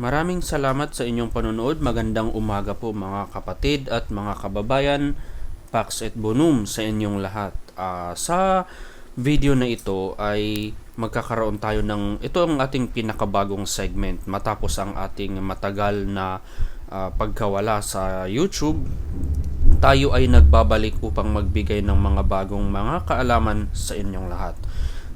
Maraming salamat sa inyong panonood. Magandang umaga po mga kapatid at mga kababayan. Pax et Bonum sa inyong lahat. Ah, sa video na ito ay magkakaroon tayo ng ito ang ating pinakabagong segment matapos ang ating matagal na ah, pagkawala sa YouTube tayo ay nagbabalik upang magbigay ng mga bagong mga kaalaman sa inyong lahat.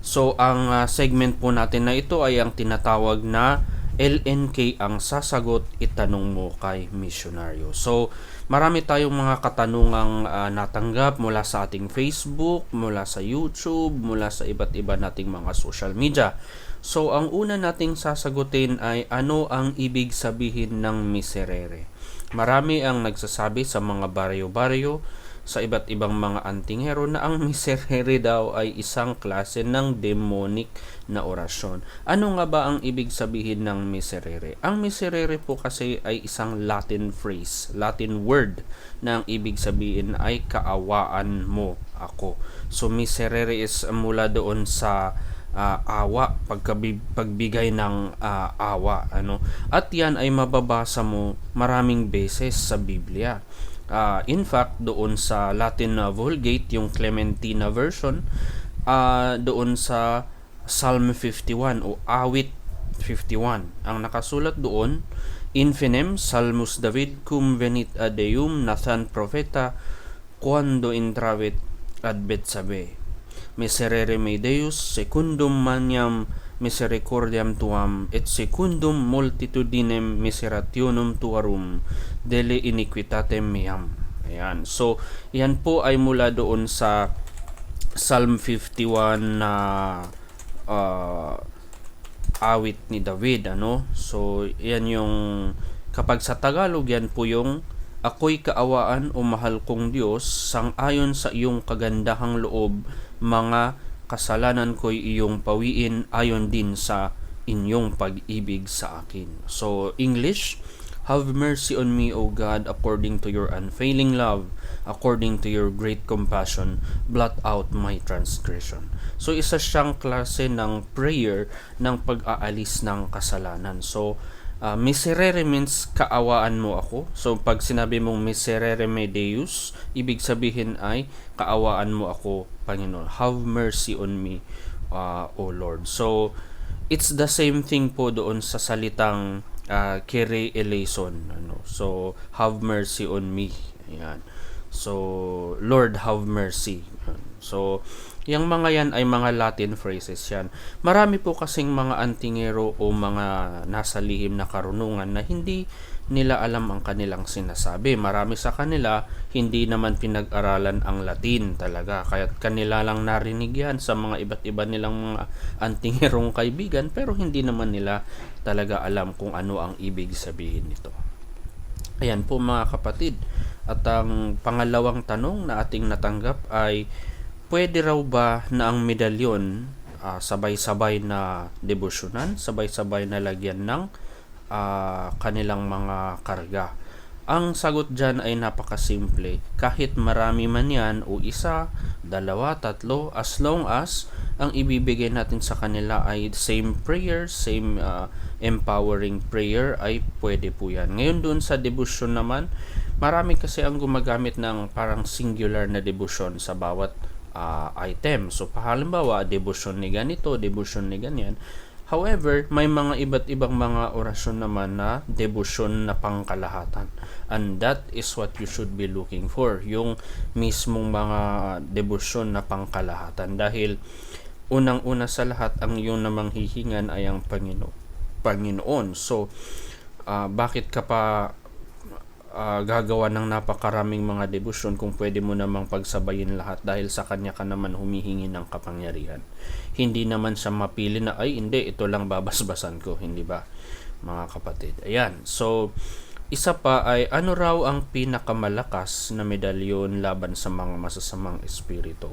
So ang ah, segment po natin na ito ay ang tinatawag na LNK ang sasagot itanong mo kay misyonaryo. So marami tayong mga katanungang ah, natanggap mula sa ating Facebook, mula sa YouTube, mula sa iba't iba nating mga social media. So ang una nating sasagutin ay ano ang ibig sabihin ng miserere. Marami ang nagsasabi sa mga baryo-baryo sa iba't ibang mga antingero na ang miserere daw ay isang klase ng demonic na orasyon. Ano nga ba ang ibig sabihin ng miserere? Ang miserere po kasi ay isang Latin phrase, Latin word na ang ibig sabihin ay kaawaan mo ako. So miserere is mula doon sa ah, awa, pagkabi, pagbigay ng ah, awa, ano. At 'yan ay mababasa mo maraming beses sa Biblia. Ah, in fact, doon sa Latin na Vulgate, yung Clementina version, ah, doon sa Psalm 51 o Awit 51, ang nakasulat doon, Infinem Salmus David cum venit ad Deum Nathan Profeta quando intravit ad Betsabe. Miserere me Deus secundum maniam misericordiam tuam et secundum multitudinem miserationum tuarum dele iniquitatem meam. Ayan. So, yan po ay mula doon sa Psalm 51 na uh, awit ni David, ano? So, yan yung kapag sa Tagalog yan po yung ako'y kaawaan o mahal kong Diyos sang-ayon sa iyong kagandahang loob mga kasalanan ko'y iyong pawiin ayon din sa inyong pag-ibig sa akin. So, English, Have mercy on me, O God, according to your unfailing love, according to your great compassion, blot out my transgression. So, isa siyang klase ng prayer ng pag-aalis ng kasalanan. So, uh, miserere means kaawaan mo ako. So, pag sinabi mong miserere me Deus, ibig sabihin ay kaawaan mo ako, Panginoon. Have mercy on me, uh, O Lord. So, it's the same thing po doon sa salitang uh, Kyrie eleison. Ano? So, have mercy on me. Ayan. So, Lord, have mercy. So, yung mga yan ay mga Latin phrases yan. Marami po kasing mga antingero o mga nasa lihim na karunungan na hindi nila alam ang kanilang sinasabi. Marami sa kanila hindi naman pinag-aralan ang Latin talaga. Kaya kanila lang narinig yan sa mga iba't iba nilang mga antingerong kaibigan pero hindi naman nila talaga alam kung ano ang ibig sabihin nito. Ayan po mga kapatid. At ang pangalawang tanong na ating natanggap ay pwede raw ba na ang medalyon uh, sabay-sabay na debosyonan, sabay-sabay na lagyan ng uh, kanilang mga karga? Ang sagot dyan ay napakasimple. Kahit marami man yan o isa, dalawa, tatlo, as long as ang ibibigay natin sa kanila ay same prayer, same uh, empowering prayer ay pwede po yan. Ngayon doon sa devotion naman, marami kasi ang gumagamit ng parang singular na devotion sa bawat uh, item. So, halimbawa, devotion ni ganito, devotion ni ganyan. However, may mga iba't ibang mga orasyon naman na devotion na pangkalahatan. And that is what you should be looking for. Yung mismong mga devotion na pangkalahatan. Dahil unang-una sa lahat, ang iyong namang hihingan ay ang Pangino, Panginoon. So, uh, bakit ka pa uh, gagawa ng napakaraming mga debosyon kung pwede mo namang pagsabayin lahat dahil sa kanya ka naman humihingi ng kapangyarihan. Hindi naman siya mapili na ay hindi ito lang babasbasan ko, hindi ba? Mga kapatid. Ayan. So isa pa ay ano raw ang pinakamalakas na medalyon laban sa mga masasamang espiritu.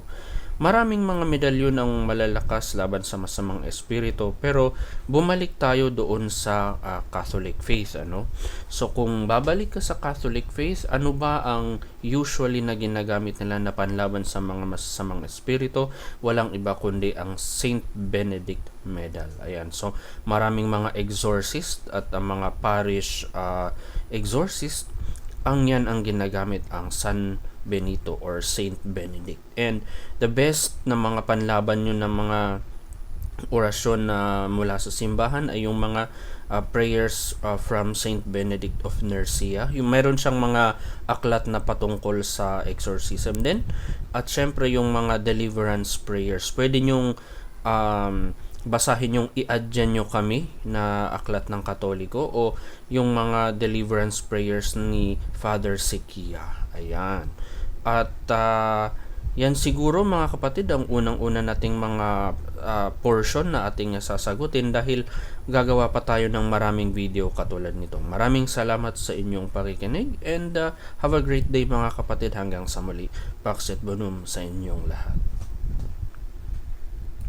Maraming mga medalyon ang malalakas laban sa masamang espiritu pero bumalik tayo doon sa ah, Catholic faith ano? So kung babalik ka sa Catholic faith ano ba ang usually na ginagamit nila na panlaban sa mga masasamang espiritu? Walang iba kundi ang Saint Benedict medal. Ayan so maraming mga exorcist at ang mga parish ah, exorcist ang yan ang ginagamit ang San Benito or Saint Benedict. And the best na mga panlaban nyo ng mga orasyon na mula sa simbahan ay yung mga uh, prayers uh, from Saint Benedict of Nursia. Yung meron siyang mga aklat na patungkol sa exorcism din. At syempre yung mga deliverance prayers. Pwede nyong um, basahin yung i-add dyan nyo kami na aklat ng katoliko o yung mga deliverance prayers ni Father Sekia. Ayan. At ah, yan siguro mga kapatid ang unang-una nating mga ah, portion na ating sasagutin dahil gagawa pa tayo ng maraming video katulad nito. Maraming salamat sa inyong pakikinig and ah, have a great day mga kapatid hanggang sa muli. Pax et bonum sa inyong lahat.